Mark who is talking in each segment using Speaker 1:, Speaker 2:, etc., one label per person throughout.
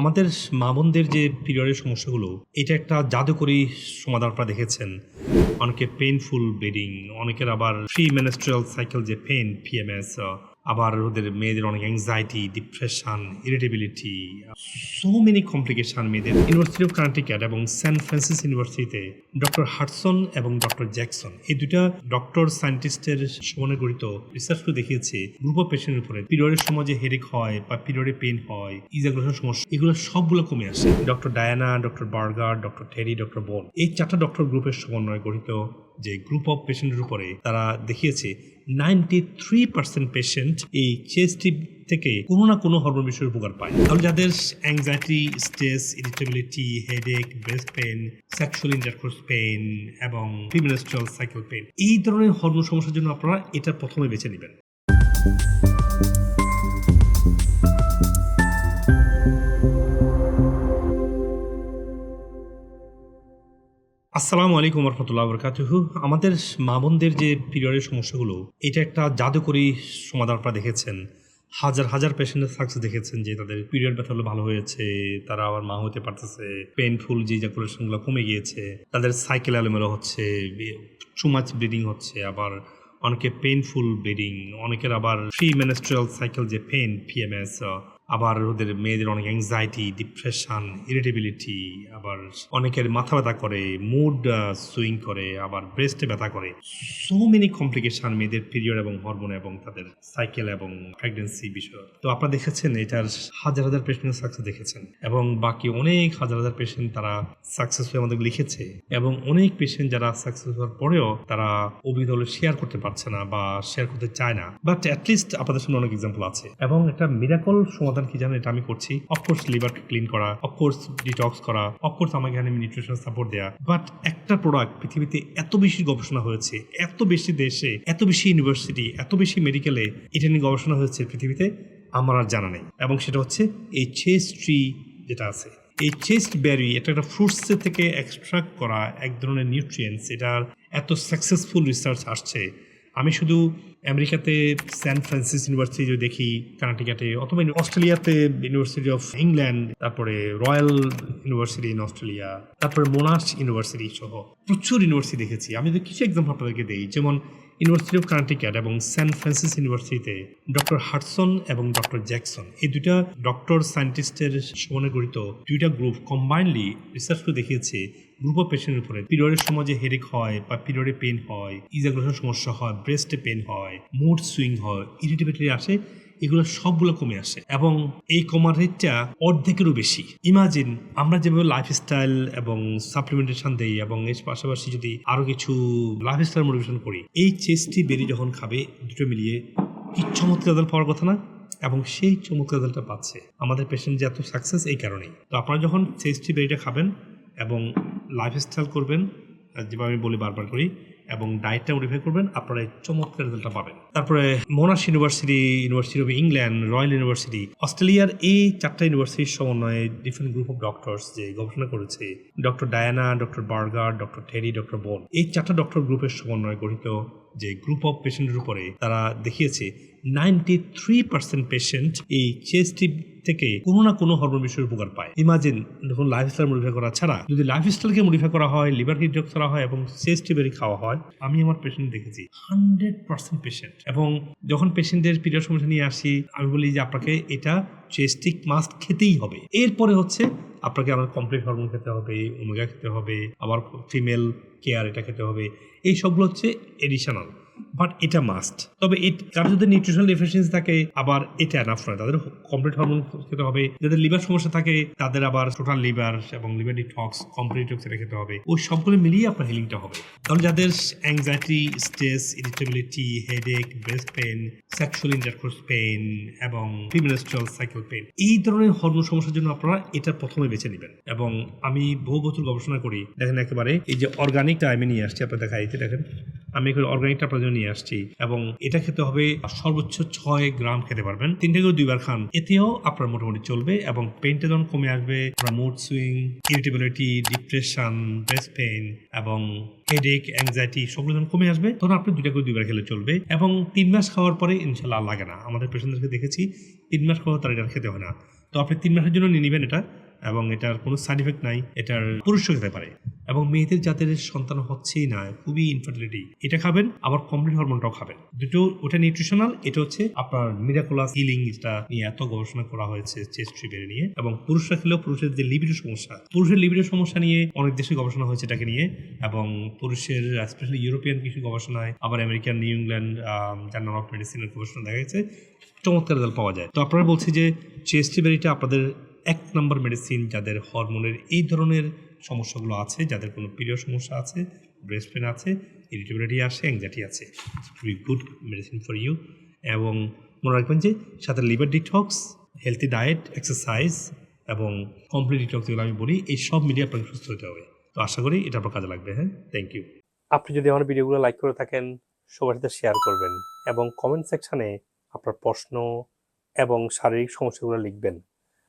Speaker 1: আমাদের মা বোনদের যে পিরিয়ডের সমস্যাগুলো, এটা একটা জাদুকরী সমাধান আপনারা দেখেছেন। অনেকে পেইনফুল ব্লিডিং অনেকের আবার ফ্রি মেনেস্ট্রাল সাইকেল যে পেন পিএমএস আবার ওদের মেয়েদের অনেক anxiety depression irritability so many complication মেয়েদের। ইউনিভার্সিটি অফ কানেক্টিকাট এবং সেন্ট ফ্রান্সিস ইউনিভার্সিটিতে ডক্টর হাটসন এবং ডক্টর জ্যাকসন এই দুটা ডক্টর সায়েন্টিস্টের সমন্বয়ে গঠিত রিসার্চ করে দেখিয়েছে। গ্রুপ অফ পেশেন্টের উপরে পিরিয়ডের সময় যে হেডেক হয় বা পিরিয়ডে পেন হয় ইজাগ্রেশন সমস্যা, এগুলো সবগুলো কমে আসে। Doctor Diana doctor Berger doctor Terry doctor Bone এই চারটা ডক্টর গ্রুপের সমন্বয়ে গঠিত। যে গ্রুপ অফ পেশেন্টের উপরে তারা দেখিয়েছে নাইনটি থ্রি পার্সেন্ট পেশেন্ট এই চেস্টি থেকে কোনো না কোনো হরমোন বিষয়ের উপকার পায়। তাহলে যাদের anxiety stress irritability headache breast pain sexual intercourse pain এবং ফিমেনস্ট্রাল সাইকেল পেন এই ধরনের হরমোন সমস্যার জন্য আপনারা এটা প্রথমে বেছে নেবেন। আসসালামু আলাইকুম রহমতুল্লাহ বরকাতুহ। আমাদের মা বোনদের যে পিরিয়ডের সমস্যাগুলো, এটা একটা জাদুকরী সমাধান আপনারা দেখেছেন। হাজার হাজার পেশেন্টের সাকসেস দেখেছেন যে তাদের পিরিয়ড ব্যথা ভালো হয়েছে, তারা আবার মা হতে পারতেছে পেনফুল যে ইজাকুলেশনগুলো কমে গিয়েছে, তাদের সাইকেল এলোমেলো হচ্ছে টু মাচ ব্লিডিং হচ্ছে, আবার অনেকে পেনফুল ব্লিডিং অনেকের আবার ফ্রি মেনেস্ট্রাল সাইকেল যে পেন পিএমএস আবার ওদের মেয়েদের অনেক অ্যাংজাইটি ডিপ্রেশন ইরিটেবিলিটি আবার অনেকের মাথা ব্যথা করে মুড সুইং করে, আবার ব্রেস্টে ব্যথা করে। সো মেনি কমপ্লিকেশন মেয়েদের পিরিয়ড এবং হরমোন এবং তাদের সাইকেল এবং প্রেগনেন্সি বিষয়। তো আপনারা দেখেছেন, এটার হাজার হাজার পেশেন্ট সাকসেস দেখেছেন। এবং বাকি অনেক হাজার হাজার পেশেন্ট তারা সাকসেস হয়ে আমাদের লিখেছে। এবং অনেক পেশেন্ট যারা সাকসেস হওয়ার পরেও তারা অভিজ্ঞতা শেয়ার করতে পারছে না বা শেয়ার করতে চায় না। বাট অ্যাটলিস্ট আপনাদের সামনে অনেক এক্সাম্পল আছে। এবং একটা মিরাকল সমাধান কি জানেন? এটা আমি করছি। অফকোর্স লিভার ক্লিন করা অফকোর্স ডিটক্স করা অফকোর্স আমাকে এখানে নিউট্রিশন সাপোর্ট দেওয়া বাট একটা প্রোডাক্ট পৃথিবীতে এত বেশি গবেষণা হয়েছে, এত বেশি দেশে, এত বেশি ইউনিভার্সিটি এত বেশি মেডিকেলে এটা নিয়ে গবেষণা হয়েছে পৃথিবীতে, আমার আর জানা নেই। এবং সেটা হচ্ছে এই চেস ট্রি যেটা আছে। এই চেস্ট ব্যারি এটা একটা ফ্রুটসের থেকে এক্সট্রাক্ট করা এক ধরনের নিউট্রিয়েন্টস এটার এত সাকসেসফুল রিসার্চ আসছে। আমি শুধু আমেরিকাতে স্যান ফ্রান্সিস ইউনিভার্সিটি যদি দেখি কানাটিকাতে অথবা অস্ট্রেলিয়াতে ইউনিভার্সিটি অফ ইংল্যান্ড তারপরে রয়্যাল ইউনিভার্সিটি ইন অস্ট্রেলিয়া তারপরে মোনাস ইউনিভার্সিটি সহ প্রচুর ইউনিভার্সিটি দেখেছি। আমি যদি কিছু এক্সাম্পল আপনাদেরকে দিই, যেমন ইউনিভার্সিটি অফ কানাটিকাট এবং সেন্ট ফ্রান্সিস ইউনিভার্সিটিতে ডক্টর হাটসন এবং ডক্টর জ্যাকসন এই দুইটা ডক্টর সায়েন্টিস্টের সমানে গঠিত দুইটা গ্রুপ কম্বাইনলি রিসার্চ করে দেখিয়েছে গ্রুপ অফ পেশেন্টের উপরে। পিরিয়ডের সময় যে হেডেক হয় বা পিরিয়ডে পেন হয় ইজাগ্রেশন সমস্যা হয় ব্রেস্টে পেন হয় মুড সুইং হয় ইরিটেবিলিটি আসে, এগুলো সবগুলো কমে আসে। এবং এই কমার রেটটা অর্ধেকেরও বেশি। ইমাজিন আমরা যেভাবে লাইফস্টাইল এবং সাপ্লিমেন্টেশন দেই এবং এর পাশাপাশি যদি আরও কিছু লাইফস্টাইল মোটিভেশন করি, এই চেস্টি বেরি যখন খাবে, দুটো মিলিয়ে কি চমৎকার রেজাল্ট পাওয়ার কথা না? এবং সেই চমৎকার রেজাল্টটা পাচ্ছে। আমাদের পেশেন্ট যে এত সাকসেস এই কারণেই। তো আপনারা যখন চেস্টি বেরিটা খাবেন এবং লাইফস্টাইল করবেন যেভাবে আমি বলি বারবার করি, এবং ডায়েটটা মডিফাই করবেন, আপনারা চমৎকার রেজাল্টটা পাবেন। তারপরে Monash university university of England royal university অস্ট্রেলিয়ার এই চারটা ইউনিভার্সিটির সমন্বয়ে ডিফারেন্ট গ্রুপ অফ ডক্টরস যে গবেষণা করেছে doctor Diana doctor Berger doctor Terry doctor Bone এই চারটা ডক্টর গ্রুপের সমন্বয়ে গঠিত যে গ্রুপ অফ পেশেন্টের উপরে তারা দেখিয়েছে নাইনটি থ্রি পার্সেন্ট পেশেন্ট এই চেস্টি থেকে কোনো না কোনো হরমোন বিষয়ের উপকার পায়। ইমাজিন যখন লাইফস্টাইল মডিফাই করা ছাড়া যদি লাইফস্টাইলকে মডিফাই করা হয় লিভার ডিটক্স করা হয় এবং চেস্টি বেরি খাওয়া হয়, আমি আমার পেশেন্ট দেখেছি হান্ড্রেড পার্সেন্ট পেশেন্ট এবং যখন পেশেন্টের পিরিয়ড সমস্যা নিয়ে আসি, আমি বলি যে আপনাকে এটা চেস্টিক মাস্ক খেতেই হবে। এরপরে হচ্ছে আপনাকে আমার কমপ্লিট হরমোন খেতে হবে ওমেগা খেতে হবে আবার ফিমেল কেয়ার এটা খেতে হবে। এই সবগুলো হচ্ছে এডিশনাল বাট এটা মাস্ট তবে কারও যদি নিউট্রিশনাল ডেফিসিয়েন্সি থাকে, আবার এটা এনাফ নয়। তাদের কমপ্লিট হরমোন খেতে হবে। যাদের লিভার সমস্যা থাকে, তাদের আবার টোটাল লিভার এবং লিভার ডিটক্স কমপ্লিট ডিটক্স এটা খেতে হবে। ওই সবগুলো মিলিয়ে আপনার হিলিংটা হবে। কারণ যাদের anxiety stress irritability headache breast pain sexual intercourse pain এবং ফিমেনস্ট্রাল সাইকেল পেন এই ধরনের হরমোন সমস্যার জন্য আপনারা এটা প্রথমে বেছে নেবেন। এবং আমি বহু বছর গবেষণা করি। দেখেন একেবারে এই যে অর্গানিকটা আমি নিয়ে আসছি, আপনার দেখা দেখেন, আমি এখানে অর্গানিকটা জন্য নিয়ে আসছি এবং এটা খেতে হবে সর্বোচ্চ ছয় গ্রাম খেতে পারবেন। তিন থেকে দুইবার খান। এতেও আপনার মোটামুটি চলবে এবং পেনটা যখন কমে আসবে mood swing irritability depression breast pain এবং হেডেক অ্যাংজাইটি সবগুলো যখন কমে আসবে, তখন আপনি দুইটা করে দুইবার খেলে চলবে এবং তিন মাস খাওয়ার পরে ইনশাল্লাহ লাগে না। আমাদের পেশেন্টদেরকে দেখেছি, তিন মাস খাওয়ার তার এটা খেতে হয় না। তো আপনি তিন মাসের জন্য নিয়ে নেবেন এটা। এবং এটার কোনো সাইড এফেক্ট নাই, এটার পুরুষ খেতে পারে। এবং মেয়েদের যাদের সন্তান হচ্ছেই না, খুবই ইনফার্টিলিটি এটা খাবেন, আবার কমপ্লিট হরমোনটাও খাবেন। দুটো, ওটা নিউট্রিশনাল এটা হচ্ছে আপনার মিরাকুলাস হিলিং এটা নিয়ে এত গবেষণা করা হয়েছে চেস্ট ট্রিপের নিয়ে। এবং পুরুষরা খেলেও পুরুষের যে লিবিডো সমস্যা, পুরুষের লিবিডো সমস্যা নিয়ে অনেক দেশে গবেষণা হয়েছে এটাকে নিয়ে। এবং পুরুষের স্পেশালি ইউরোপিয়ান কিছু গবেষণায়, আবার American New England journal of মেডিসিনের গবেষণা দেখা গেছে, চমৎকার রেজাল্ট পাওয়া যায়। তো আপনারা বলছি যে চেস্টি আপনাদের এক নম্বর মেডিসিন যাদের হরমোনের এই ধরনের সমস্যাগুলো আছে, যাদের কোনো প্রিয় সমস্যা আছে ব্রেস্ট পেন আছে ইরিটেবিলিটি আছে অ্যাংজাইটি আছে। Very good medicine for you এবং মনে রাখবেন যে সাথে liver detox healthy diet exercise এবং কমপ্লিট ডিটক্স যেগুলো আমি বলি, এই সব মিলিয়ে আপনাকে সুস্থ হতে হবে। তো আশা করি এটা আপনার কাজে লাগবে হ্যাঁ? থ্যাংক ইউ আপনি যদি আমার ভিডিওগুলো লাইক করে থাকেন, সবার সাথে শেয়ার করবেন এবং কমেন্ট সেকশানে আপনার প্রশ্ন এবং শারীরিক সমস্যাগুলো লিখবেন।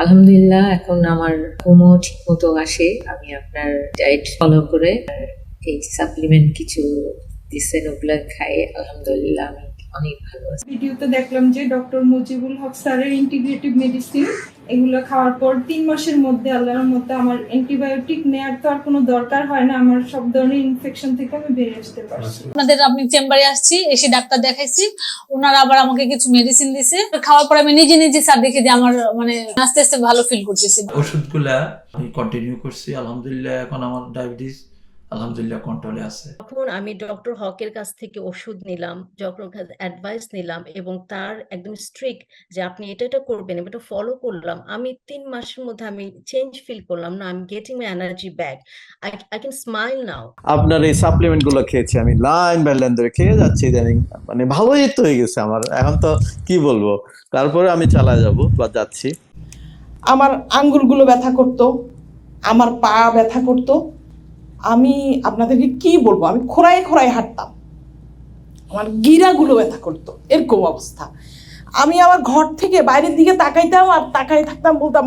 Speaker 2: আলহামদুলিল্লাহ, এখন আমার ঘুমও ঠিক মতো আসে। আমি আপনার ডায়েট ফলো করে এই সাপ্লিমেন্ট কিছু দিচ্ছেন ওগুলো খাই। আলহামদুলিল্লাহ, আমি অনেক ভালো আছি।
Speaker 3: ভিডিওতে দেখলাম যে ডক্টর মুজিবুল হক স্যারের ইন্টিগ্রেটিভ মেডিসিন এগুলো খাওয়ার পর তিন মাসের মধ্যে আল্লাহর মধ্যে আমার অ্যান্টিবায়োটিক নেওয়ার তো আর কোনো দরকার হয় না আমার সব ধরনের ইনফেকশন থেকে আমি বেরিয়ে আসতে পারছি।
Speaker 4: আপনাদের আপনি চেম্বারে আসছি এসে ডাক্তার দেখাইছি ওনারা আবার আমাকে কিছু মেডিসিন দিছে। খাওয়ার পর আমি নিজে নিজে স্যার দেখে যে আমার মানে আস্তে আস্তে ভালো ফিল করতেছি।
Speaker 5: ওষুধগুলা আমি কন্টিনিউ করছি আলহামদুলিল্লাহ এখন আমার ডায়াবেটিস আলহামদুলিল্লাহ কন্ট্রোলে আছে।
Speaker 6: তখন আমি ডক্টর হকের কাছ থেকে ওষুধ নিলাম ডক্টর অ্যাডভাইস নিলাম এবং তার একদম স্ট্রিক্ট যে আপনি এটা এটা করবেন এটা ফলো করলাম। আমি তিন মাসের মধ্যে আমি চেঞ্জ ফিল করলাম না আমি getting my energy back I I can smile now
Speaker 7: আপনার এই সাপ্লিমেন্টগুলো খেয়েছি আমি লাইন বাই লাইন ধরে খেয়ে যাচ্ছি ইদানিং। মানে ভালোই তো হয়ে গেছে আমার। এখন তো কি বলব? তারপরে আমি চালা যাব বা যাচ্ছি।
Speaker 8: আমার আঙ্গুলগুলো ব্যথা করতো আমার পা ব্যথা করতো আমি আপনাদেরকে কি বলব? আমি খোড়ায় খোড়ায় হাঁটতাম। আমার গিরাগুলো ব্যথা করতো। এরকম অবস্থা। আমি আমার ঘর থেকে বাইরের দিকে তাকাইতাম আর তাকাই থাকতাম বলতাম,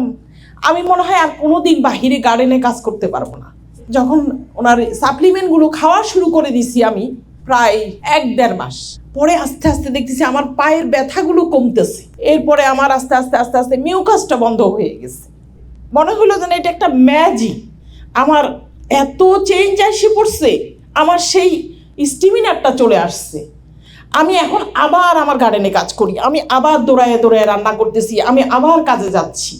Speaker 8: আমি মনে হয় আর কোনো দিন বাহিরে গার্ডেনে কাজ করতে পারব না। যখন ওনার সাপ্লিমেন্টগুলো খাওয়া শুরু করে দিছি আমি প্রায় এক দেড় মাস। পরে আস্তে আস্তে দেখতেছি আমার পায়ের ব্যথাগুলো কমতেছে। এরপরে আমার আস্তে আস্তে আস্তে আস্তে মিউকাসটা বন্ধ হয়ে গেছে। মনে হলো যেন এটা একটা ম্যাজিক আমার এত চেঞ্জ আসে পড়ছে, আমার সেই স্টিমিনারটা চলে আসছে। আমি এখন আবার আমার গার্ডেনে কাজ করি, আমি আবার দৌড়ায় দৌড়ায় রান্না করতেছি, আমি আবার কাজে যাচ্ছি।